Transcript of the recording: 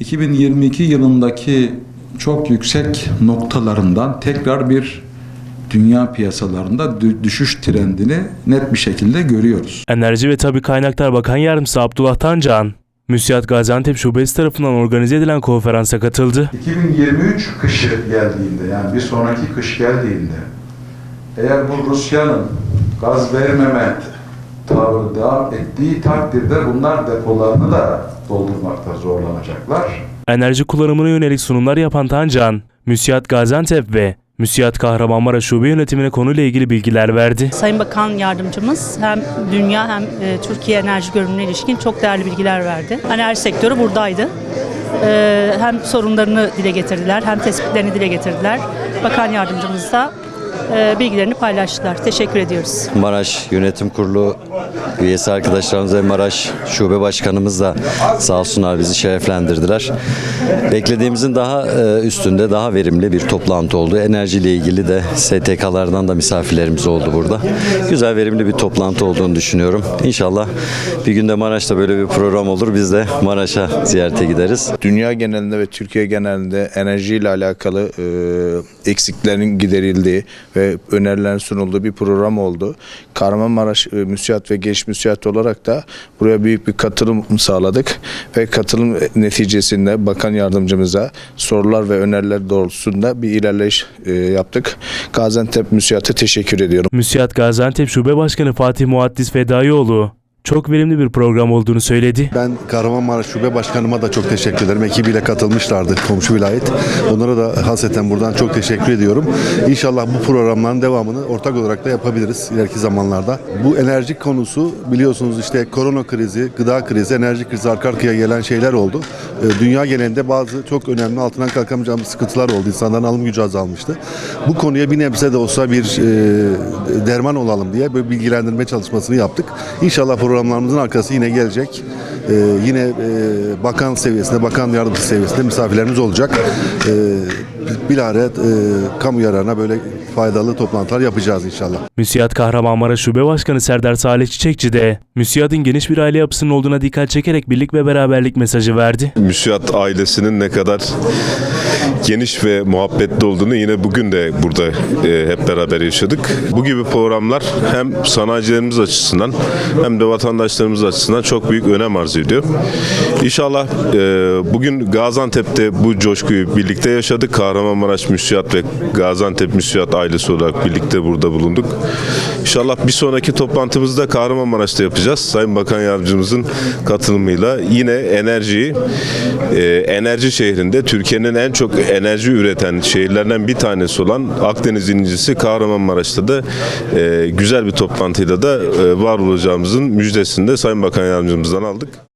2022 yılındaki çok yüksek noktalarından tekrar bir dünya piyasalarında dü- düşüş trendini net bir şekilde görüyoruz. Enerji ve Tabi Kaynaklar Bakan Yardımcısı Abdullah Tancan, Müsiyat Gaziantep Şubesi tarafından organize edilen konferansa katıldı. 2023 kışı geldiğinde yani bir sonraki kış geldiğinde eğer bu Rusya'nın gaz vermeme tavrı devam ettiği takdirde bunlar depolarını da doldurmakta zorlanacaklar. Enerji kullanımına yönelik sunumlar yapan Tancan, Müsiyat Gaziantep ve Müsiyat Kahramanmaraş Şube yönetimine konuyla ilgili bilgiler verdi. Sayın Bakan Yardımcımız hem dünya hem e, Türkiye enerji görünümüne ilişkin çok değerli bilgiler verdi. Enerji sektörü buradaydı. E, hem sorunlarını dile getirdiler hem tespitlerini dile getirdiler. Bakan Yardımcımız da e, bilgilerini paylaştılar. Teşekkür ediyoruz. Maraş Yönetim Kurulu üyesi arkadaşlarımız ve Maraş Şube Başkanımız da sağ olsunlar bizi şereflendirdiler. Beklediğimizin daha e, üstünde, daha verimli bir toplantı oldu. Enerjiyle ilgili de STK'lardan da misafirlerimiz oldu burada. Güzel, verimli bir toplantı olduğunu düşünüyorum. İnşallah bir günde Maraş'ta böyle bir program olur. Biz de Maraş'a ziyarete gideriz. Dünya genelinde ve Türkiye genelinde enerjiyle alakalı e, eksiklerin giderildiği ve önerilerin sunulduğu bir program oldu. Kahramanmaraş e, Müsiyat ve Genç Müsiyat olarak da buraya büyük bir katılım sağladık ve katılım neticesinde bakan yardımcımıza sorular ve öneriler doğrultusunda bir ilerleyiş e, yaptık. Gaziantep Müsiyat'a teşekkür ediyorum. Müsiyat Gaziantep Şube Başkanı Fatih Muaddis Fedayioğlu, çok verimli bir program olduğunu söyledi. Ben Kahramanmaraş Şube Başkanıma da çok teşekkür ederim. Ekibiyle katılmışlardı komşu vilayet. Onlara da hasreten buradan çok teşekkür ediyorum. İnşallah bu programların devamını ortak olarak da yapabiliriz ileriki zamanlarda. Bu enerji konusu biliyorsunuz işte korona krizi, gıda krizi, enerji krizi arka arkaya gelen şeyler oldu. Ee, Dünya genelinde bazı çok önemli altından kalkamayacağımız sıkıntılar oldu. İnsanların alım gücü azalmıştı. Bu konuya bir nebze de olsa bir e, derman olalım diye böyle bilgilendirme çalışmasını yaptık. İnşallah programlarımızın arkası yine gelecek. Ee, yine e, bakan seviyesinde, bakan yardımcısı seviyesinde misafirlerimiz olacak. Ee, bilahare e, kamu yararına böyle faydalı toplantılar yapacağız inşallah. Müsiyat Kahramanmaraş Şube Başkanı Serdar Salih Çiçekçi de, Müsiyat'ın geniş bir aile yapısının olduğuna dikkat çekerek birlik ve beraberlik mesajı verdi. Müsiyat ailesinin ne kadar geniş ve muhabbetli olduğunu yine bugün de burada e, hep beraber yaşadık. Bu gibi programlar hem sanayicilerimiz açısından hem de vatandaşlarımız açısından çok büyük önem arz ediyor. İnşallah e, bugün Gaziantep'te bu coşkuyu birlikte yaşadık. Kahramanmaraş Müsiyat ve Gaziantep Müsiyat ailesi olarak birlikte burada bulunduk. İnşallah bir sonraki toplantımızda Kahramanmaraş'ta yapacağız. Sayın Bakan Yardımcımızın katılımıyla yine enerjiyi e, enerji şehrinde Türkiye'nin en çok enerji üreten şehirlerden bir tanesi olan Akdeniz incisi Kahramanmaraş'ta da e, güzel bir toplantıyla da e, var olacağımızın müjdesini de Sayın Bakan Yardımcımızdan aldık.